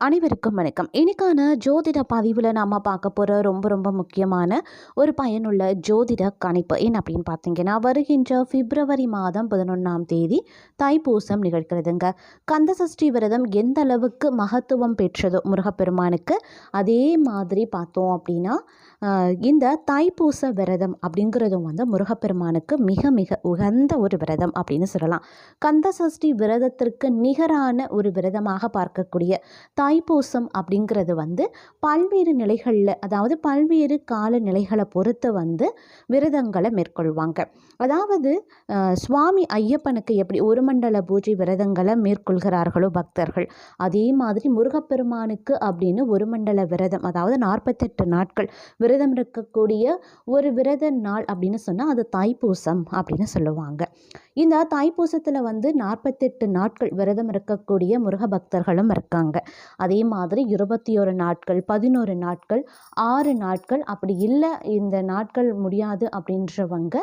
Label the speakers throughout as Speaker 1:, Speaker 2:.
Speaker 1: அனைவருக்கும் வணக்கம். இன்னைக்கான ஜோதிட பதிவில் நாம் பார்க்க போகிற ரொம்ப ரொம்ப முக்கியமான ஒரு பயனுள்ள ஜோதிட கணிப்பு என்ன அப்படின்னு பார்த்தீங்கன்னா வருகின்ற பிப்ரவரி மாதம் பதினொன்றாம் தேதி தைப்பூசம் நிகழ்கிறதுங்க. கந்தசஷ்டி விரதம் எந்த அளவுக்கு மகத்துவம் பெற்றதோ முருகப்பெருமானுக்கு? அதே மாதிரி பார்த்தோம் அப்படின்னா இந்த தைப்பூச விரதம் அப்படிங்கிறதும் வந்து முருகப்பெருமானுக்கு மிக மிக உகந்த ஒரு விரதம் அப்படின்னு சொல்லலாம். கந்தசஷ்டி விரதத்திற்கு நிகரான ஒரு விரதமாக பார்க்கக்கூடிய தைப்பூசம் அப்படிங்கிறது வந்து பல்வேறு நிலைகளில் அதாவது பல்வேறு கால நிலைகளை பொறுத்து வந்து விரதங்களை மேற்கொள்வாங்க. அதாவது சுவாமி ஐயப்பனுக்கு எப்படி ஒரு மண்டல பூஜை விரதங்களை மேற்கொள்கிறார்களோ பக்தர்கள் அதே மாதிரி முருகப்பெருமானுக்கு அப்படின்னு ஒரு மண்டல விரதம் அதாவது நாற்பத்தெட்டு நாட்கள் விரதம் இருக்கக்கூடிய ஒரு விரத நாள் அப்படின்னு சொன்னால் அது தைப்பூசம் அப்படின்னு சொல்லுவாங்க. இந்த தைப்பூசத்தில் வந்து நாற்பத்தெட்டு நாட்கள் விரதம் இருக்கக்கூடிய முருக பக்தர்களும் இருக்காங்க. அதே மாதிரி இருபத்தி ஒரு நாட்கள் பதினோரு நாட்கள் ஆறு நாட்கள் அப்படி இல்லை இந்த நாட்கள் முடியாது அப்படின்றவங்க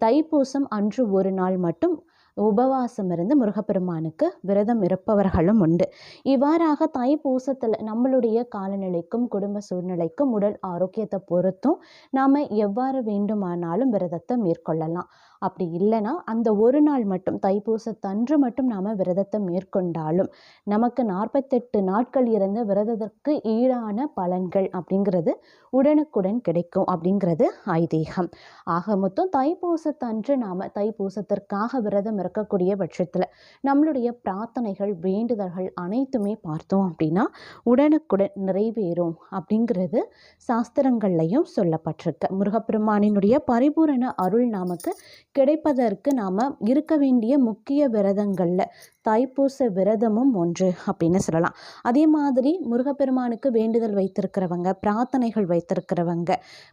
Speaker 1: தைப்பூசம் அன்று ஒரு நாள் மட்டும் உபவாசம் இருந்து முருகப்பெருமானுக்கு விரதம் இருப்பவர்களும் உண்டு. இவ்வாறாக தைப்பூசத்தில் நம்மளுடைய காலநிலைக்கும் குடும்ப சூழ்நிலைக்கும் உடல் ஆரோக்கியத்தை பொறுத்தும் நாம் எவ்வாறு வேண்டுமானாலும் விரதத்தை மேற்கொள்ளலாம். அப்படி இல்லைன்னா அந்த ஒரு நாள் மட்டும் தைப்பூசத்தன்று மட்டும் நாம் விரதத்தை மேற்கொண்டாலும் நமக்கு நாற்பத்தெட்டு நாட்கள் இருந்த விரதத்திற்கு ஈடான பலன்கள் அப்படிங்கிறது உடனுக்குடன் கிடைக்கும் அப்படிங்கிறது ஐதீகம். ஆக மொத்தம் தைப்பூசத்தன்று நாம் தைப்பூசத்திற்காக விரதம் இருக்கக்கூடிய பட்சத்தில் நம்மளுடைய பிரார்த்தனைகள் வேண்டுதல்கள் அனைத்துமே பார்த்தோம் அப்படின்னா உடனுக்குடன் நிறைவேறும் அப்படிங்கிறது சாஸ்திரங்கள்லையும் சொல்லப்பட்டிருக்கு. முருகப்பெருமானினுடைய பரிபூரண அருள் நமக்கு கிடைப்பதற்கு நாம் இருக்க வேண்டிய முக்கிய விரதங்களில் தைப்பூச விரதமும் ஒன்று அப்படின்னு சொல்லலாம். அதே மாதிரி முருகப்பெருமானுக்கு வேண்டுதல் வைத்திருக்கிறவங்க பிரார்த்தனைகள் வைத்திருக்கிறவங்க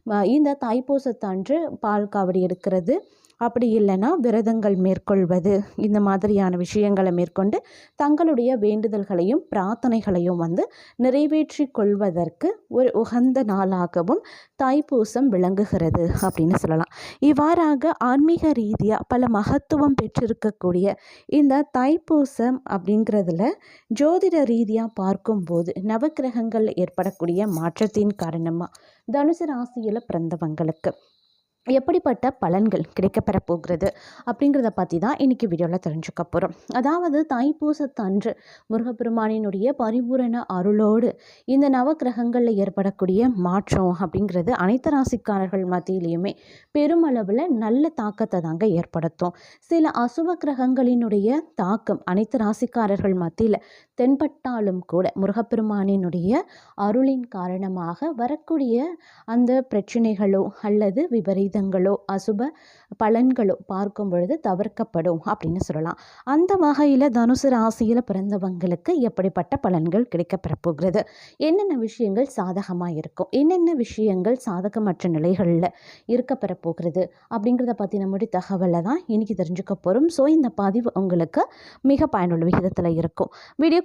Speaker 1: ம- இந்த தைப்பூசத்தன்று பால் காவடி எடுக்கிறது அப்படி இல்லைன்னா விரதங்கள் மேற்கொள்வது இந்த மாதிரியான விஷயங்களை மேற்கொண்டு தங்களுடைய வேண்டுதல்களையும் பிரார்த்தனைகளையும் வந்து நிறைவேற்றி கொள்வதற்கு ஒரு உகந்த நாளாகவும் தாய்ப்பூசம் விளங்குகிறது அப்படின்னு சொல்லலாம். இவ்வாறாக ஆன்மீக ரீதியாக பல மகத்துவம் பெற்றிருக்கக்கூடிய இந்த தைப்பூசம் அப்படிங்கிறதுல ஜோதிட ரீதியாக பார்க்கும்போது நவக்கிரகங்கள் ஏற்படக்கூடிய மாற்றத்தின் காரணமாக தனுசு ராசியில் பிறந்தவங்களுக்கு எப்படிப்பட்ட பலன்கள் கிடைக்கப்பெற போகிறது அப்படிங்கிறத பற்றி தான் இன்றைக்கி வீடியோவில் தெரிஞ்சுக்க போகிறோம் அதாவது தாய்ப்பூசத்தன்று முருகப்பெருமானினுடைய பரிபூரண அருளோடு இந்த நவக்கிரகங்களில் ஏற்படக்கூடிய மாற்றம் அப்படிங்கிறது அனைத்து ராசிக்காரர்கள் மத்தியிலையுமே பெருமளவில் நல்ல தாக்கத்தை தாங்க ஏற்படுத்தும். சில அசுப கிரகங்களினுடைய தாக்கம் அனைத்து ராசிக்காரர்கள் மத்தியில் தென்பட்டாலும் கூட முருகப்பெருமானினுடைய அருளின் காரணமாக வரக்கூடிய அந்த பிரச்சனைகளோ அல்லது விபரீதங்களோ அசுப பலன்களோ பார்க்கும் பொழுது தவிர்க்கப்படும் அப்படின்னு சொல்லலாம். அந்த வகையில் தனுசு ராசியில் பிறந்தவங்களுக்கு எப்படிப்பட்ட பலன்கள் கிடைக்கப்பெற போகிறது? என்னென்ன விஷயங்கள் சாதகமாக இருக்கும்? என்னென்ன விஷயங்கள் சாதகமற்ற நிலைகளில் இருக்கப்பெற போகிறது? அப்படிங்கிறத பற்றின முடி தகவலை தான் இன்றைக்கி தெரிஞ்சுக்க போகிறோம் ஸோ இந்த பதிவு உங்களுக்கு மிக பயனுள்ள விகிதத்தில் இருக்கும்.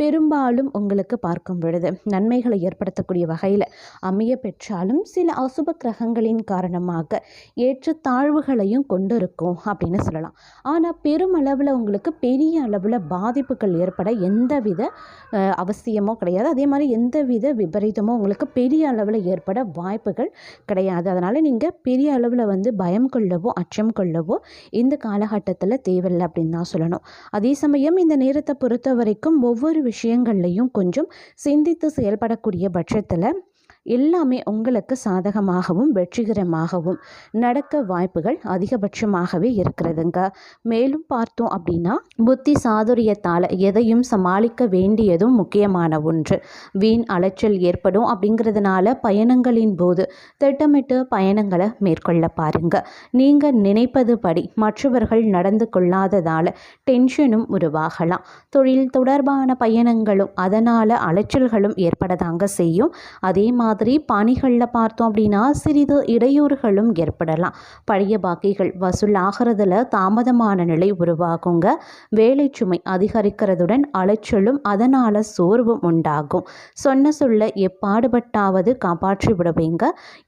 Speaker 1: பெரும்பாலும் உங்களுக்கு பார்க்கும் பொழுது நன்மைகளை ஏற்படுத்தக்கூடிய வகையில் அமைய பெற்றாலும் சில அசுப கிரகங்களின் காரணமாக ஏற்ற தாழ்வுகளையும் கொண்டிருக்கும் அப்படின்னு சொல்லலாம். ஆனால் பெருமளவில் உங்களுக்கு பெரிய அளவில் பாதிப்புகள் ஏற்பட எந்தவித அவசியமோ கிடையாது. அதே மாதிரி எந்தவித விபரீதமோ உங்களுக்கு பெரிய அளவில் ஏற்பட வாய்ப்புகள் கிடையாது. அதனால் நீங்கள் பெரிய அளவில் வந்து பயம் கொள்ளவோ அச்சம் கொள்ளவோ இந்த காலகட்டத்தில் தேவையில்லை அப்படின்னு தான் சொல்லணும். அதே சமயம் இந்த நேரத்தை பொறுத்த வரைக்கும் ஒவ்வொரு விஷயங்கள்லையும் கொஞ்சம் சிந்தித்து செயல்படக்கூடிய பட்சத்தில் எல்லாமே உங்களுக்கு சாதகமாகவும் வெற்றிகரமாகவும் நடக்க வாய்ப்புகள் அதிகபட்சமாகவே இருக்கிறதுங்க. மேலும் பார்த்தோம் அப்படின்னா புத்தி சாதுரியத்தால் எதையும் சமாளிக்க வேண்டியதும் முக்கியமான ஒன்று. வீண் அலைச்சல் ஏற்படும் அப்படிங்கிறதுனால பயணங்களின் போது திட்டமிட்டு பயணங்களை மேற்கொள்ள பாருங்க. நீங்கள் நினைப்பது படி மற்றவர்கள் நடந்து கொள்ளாததால் டென்ஷனும் உருவாகலாம். தொழில் தொடர்பான பயணங்களும் அதனால் அலைச்சல்களும் ஏற்படதாங்க செய்யும். அதே மாதிரி மாதிரி பணிகளில் பார்த்தோம் அப்படின்னா சிறிது இடையூறுகளும் ஏற்படலாம். பழைய பாக்கிகள் வசூலாகிறதுல தாமதமான நிலை உருவாகுங்க. வேலை சுமை அதிகரிக்கிறதுடன் அலைச்சலும் அதனால் சோர்வும் உண்டாகும். சொன்ன சொல்ல எப்பாடுபட்டாவது காப்பாற்றி விடுவீங்க.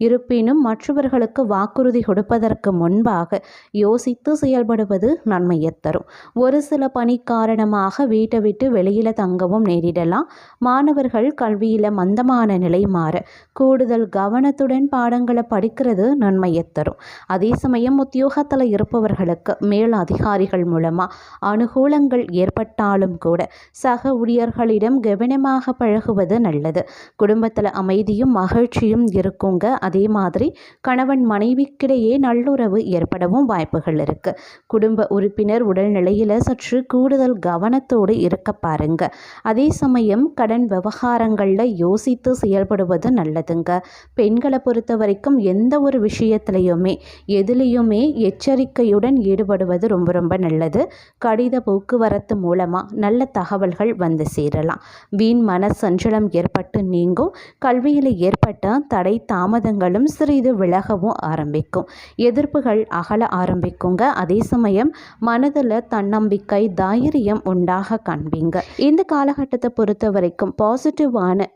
Speaker 1: இருப்பினும் மற்றவர்களுக்கு வாக்குறுதி கொடுப்பதற்கு முன்பாக யோசித்து செயல்படுவது நன்மையை தரும். ஒரு சில பணி காரணமாக வீட்டை விட்டு வெளியில் தங்கவும் நேரிடலாம். மாணவர்கள் கல்வியில் மந்தமான நிலை மாற கூடுதல் கவனத்துடன் பாடங்களை படிக்கிறது நன்மையை தரும் அதே சமயம் உத்தியோகத்தில் இருப்பவர்களுக்கு மேல் அதிகாரிகள் மூலமாக அனுகூலங்கள் ஏற்பட்டாலும் கூட சக ஊழியர்களிடம் கவனமாக பழகுவது நல்லது. குடும்பத்தில் அமைதியும் மகிழ்ச்சியும் இருக்குங்க. அதே மாதிரி கணவன் மனைவிக்கிடையே நல்லுறவு ஏற்படவும் வாய்ப்புகள் இருக்கு. குடும்ப உறுப்பினர் உடல்நிலையில் சற்று கூடுதல் கவனத்தோடு இருக்க பாருங்க. அதே சமயம் கடன் விவகாரங்களில் யோசித்து செயல்படுவது நல்லதுங்க. பெண்களை பொறுத்த வரைக்கும் எந்த ஒரு விஷயத்துலையுமே எதுலேயுமே எச்சரிக்கையுடன் ஈடுபடுவது ரொம்ப ரொம்ப நல்லது. கடித போக்குவரத்து மூலமாக நல்ல தகவல்கள் வந்து சேரலாம். வீண் மன சஞ்சலம் ஏற்பட்டு நீங்கும். கல்வியில் ஏற்பட்ட தடை தாமதங்களும் சிறிது விலகவும் ஆரம்பிக்கும். எதிர்ப்புகள் அகல ஆரம்பிக்குங்க. அதே சமயம் மனதில் தன்னம்பிக்கை தைரியம் உண்டாக காண்பீங்க. இந்த காலகட்டத்தை பொறுத்த வரைக்கும் பாசிட்டிவான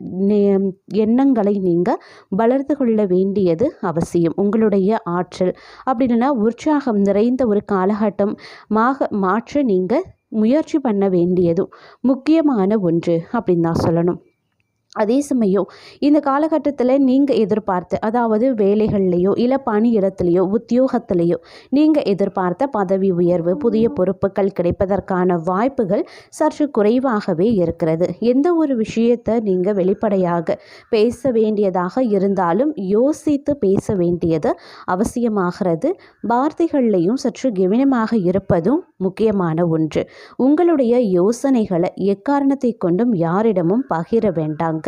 Speaker 1: எண்ணங்களை நீங்கள் வளர்த்து கொள்ள வேண்டியது அவசியம். உங்களுடைய ஆற்றல் அப்படி இல்லைன்னா உற்சாகம் நிறைந்த ஒரு காலகட்டம். மாக மாற்ற நீங்கள் முயற்சி பண்ண வேண்டியதும் முக்கியமான ஒன்று அப்படின்னு தான் சொல்லணும். அதே சமயம் இந்த காலகட்டத்தில் நீங்கள் எதிர்பார்த்த அதாவது வேலைகள்லையோ இல்லை பணியிடத்துலையோ உத்தியோகத்திலையோ நீங்கள் எதிர்பார்த்த பதவி உயர்வு புதிய பொறுப்புகள் கிடைப்பதற்கான வாய்ப்புகள் சற்று குறைவாகவே இருக்கிறது. எந்த ஒரு விஷயத்தை நீங்கள் வெளிப்படையாக பேச வேண்டியதாக இருந்தாலும் யோசித்து பேச வேண்டியது அவசியமாகிறது. வார்த்தைகள்லையும் சற்று கவனமாக இருப்பதும் முக்கியமான ஒன்று. உங்களுடைய யோசனைகளை எக்காரணத்தை கொண்டும் யாரிடமும் பகிர வேண்டாங்க.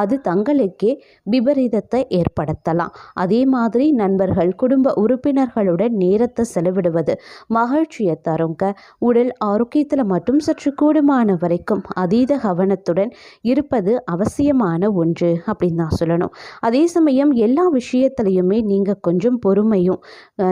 Speaker 1: அது தங்களுக்கே விபரீதத்தை ஏற்படுத்தலாம். அதே மாதிரி நண்பர்கள் குடும்ப உறுப்பினர்களுடன் நேரத்தை செலவிடுவது மகிழ்ச்சியை தருங்க. உடல் ஆரோக்கியத்தில் மட்டும் சற்று கூடுமான வரைக்கும் அதீத கவனத்துடன் இருப்பது அவசியமான ஒன்று அப்படின்னு தான் சொல்லணும். அதே சமயம் எல்லா விஷயத்துலையுமே நீங்கள் கொஞ்சம் பொறுமையும்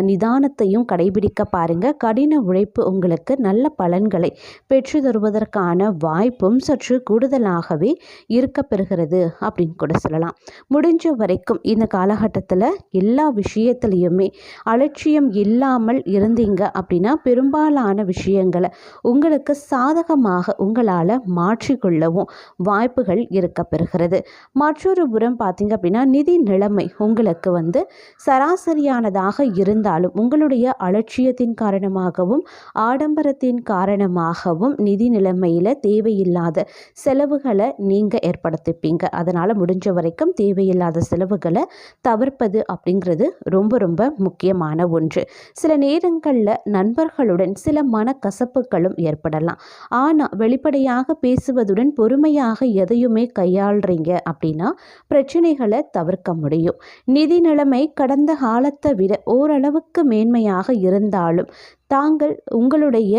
Speaker 1: நிதானத்தையும் கடைபிடிக்க பாருங்கள் கடின உழைப்பு உங்களுக்கு நல்ல பலன்களை பெற்று தருவதற்கான வாய்ப்பும் சற்று கூடுதலாகவே இருக்க பெறுகிறது அப்படின்னு கூட சொல்லலாம். முடிஞ்ச வரைக்கும் இந்த காலகட்டத்தில் எல்லா விஷயத்துலையுமே அலட்சியம் இல்லாமல் இருந்தீங்க அப்படின்னா பெரும்பாலான விஷயங்களை உங்களுக்கு சாதகமாக உங்களால் மாற்றிக்கொள்ளவும் வாய்ப்புகள் இருக்க பெறுகிறது. மற்றொரு புறம் பார்த்தீங்க அப்படின்னா நிதி நிலைமை உங்களுக்கு வந்து சராசரியானதாக இருந்தாலும் உங்களுடைய அலட்சியத்தின் காரணமாகவும் ஆடம்பரத்தின் காரணமாகவும் நிதி நிலைமையில் தேவையில்லாத செலவுகளை நீங்கள் ஏற்படுத்திப்பீங்க. அதனால் முடிஞ்ச வரைக்கும் தேவையில்லாத செலவுகளை தவிர்ப்பது அப்படிங்கிறது ரொம்ப ரொம்ப முக்கியமான ஒன்று. சில நேரங்களில் நண்பர்களுடன் சில மனக்கசப்புகளும் ஏற்படலாம். ஆனால் வெளிப்படையாக பேசுவதுடன் பொறுமையாக எதையுமே கையாளுறீங்க அப்படின்னா பிரச்சனைகளை தவிர்க்க முடியும். நிதி நிலைமை கடந்த காலத்தை விட ஓரளவுக்கு மேன்மையாக இருந்தாலும் தாங்கள் உங்களுடைய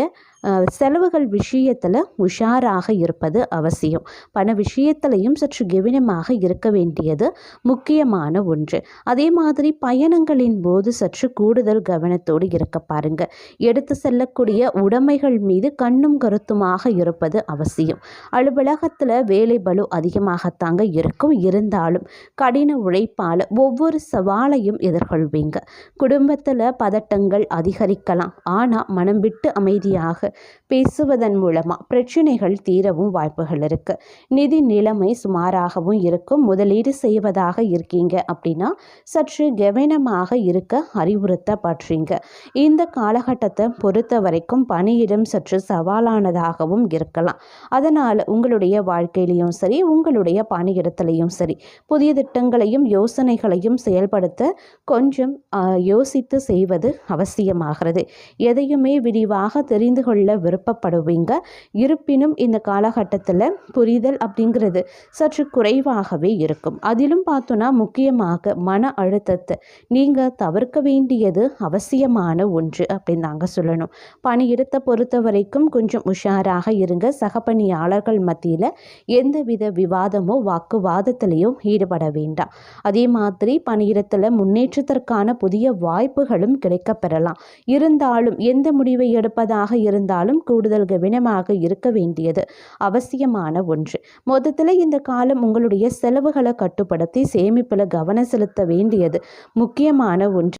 Speaker 1: செலவுகள் விஷயத்தில் உஷாராக இருப்பது அவசியம். பண விஷயத்திலையும் சற்று கவனமாக இருக்க வேண்டியது முக்கியமான ஒன்று. அதே மாதிரி பயணங்களின் போது சற்று கூடுதல் கவனத்தோடு இருக்க பாருங்க. எடுத்து செல்லக்கூடிய உடைமைகள் மீது கண்ணும் கருத்துமாக இருப்பது அவசியம். அலுவலகத்தில் வேலை பலு அதிகமாகத்தாங்க இருக்கும். இருந்தாலும் கடின உழைப்பால் ஒவ்வொரு சவாலையும் எதிர்கொள்வீங்க. குடும்பத்தில் பதட்டங்கள் அதிகரிக்கலாம். ஆனால் மனம் விட்டு அமைதியாக பேசுவதன் மூலமாக பிரச்சனைகள் தீரவும் வாய்ப்புகள் இருக்குது நிதி நிலைமை சுமாராகவும் இருக்கும். முதலீடு செய்வதாக இருக்கீங்க அப்படின்னா சற்று கவனமாக இருக்க அறிவுறுத்தப்படுறீங்க. இந்த காலகட்டத்தை பொறுத்த வரைக்கும் பணியிடம் சற்று சவாலானதாகவும் இருக்கலாம். அதனால் உங்களுடைய வாழ்க்கையிலையும் சரி உங்களுடைய பணியிடத்திலையும் சரி புதிய திட்டங்களையும் யோசனைகளையும் செயல்படுத்த கொஞ்சம் யோசித்து செய்வது அவசியமாகிறது. எதையுமே விரிவாக தெரிந்து கொள்ள கொள்ள விருப்பப்படுவீங்க. இருப்பினும் இந்த காலகட்டத்தில் புரிதல் அப்படிங்கிறது சற்று குறைவாகவே இருக்கும். அதிலும் பார்த்தோன்னா முக்கியமாக மன அழுத்தத்தை நீங்கள் தவிர்க்க வேண்டியது அவசியமான ஒன்று அப்படின்னு தாங்க சொல்லணும். பணியிடத்தை பொறுத்த வரைக்கும் கொஞ்சம் உஷாராக இருங்க. சகப்பணியாளர்கள் மத்தியில் எந்தவித விவாதமோ வாக்குவாதத்திலையோ ஈடுபட வேண்டாம். அதே மாதிரி பணியிடத்தில் முன்னேற்றத்திற்கான புதிய வாய்ப்புகளும் கிடைக்கப்பெறலாம். இருந்தாலும் எந்த முடிவை எடுப்பதாக இருந்தாலும் கூடுதல் கவனமாக இருக்க வேண்டியது அவசியமான ஒன்று. மொத்தத்தில் இந்த காலம் உங்களுடைய செலவுகளை கட்டுப்படுத்தி சேமிப்பில் கவனம் செலுத்த வேண்டியது முக்கியமான ஒன்று.